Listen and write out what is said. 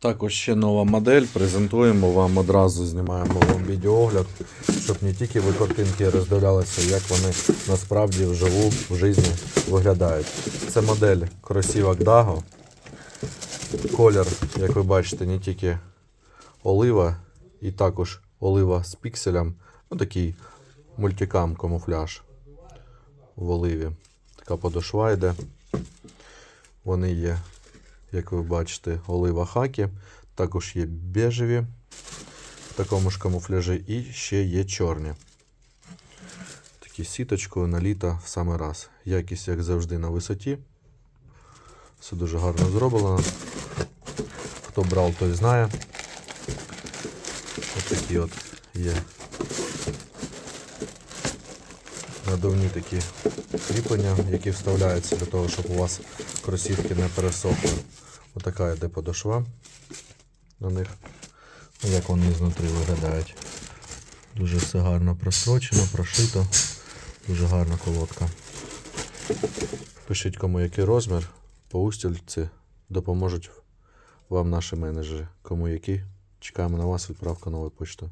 Також ще нова модель. Презентуємо вам одразу, знімаємо вам відеоогляд, щоб не тільки ви картинки роздивлялися, як вони насправді вживу в житті виглядають. Це модель кросівок Dago. Колір, як ви бачите, не тільки олива, і також олива з пікселем. Ну такий мультикам камуфляж в оливі. Така подошва йде. Вони є, як ви бачите, олива хакі. Також є бежеві в такому ж камуфляжі і ще є чорні. Такі сіточкою наліта в самий раз. Якість, як завжди, на висоті. Все дуже гарно зроблено. Хто брав, той знає. Ось такі от є надувні такі кріплення, які вставляються для того, щоб у вас кросівки не пересохли. Отака йде подошва на них. Ну, Як вони знутрі виглядають. Дуже все гарно прострочено, прошито. Дуже гарна колодка. Пишіть кому який розмір. По устільці допоможуть вам наші менеджери. Кому який. Чекаємо на вас, відправка нової почти.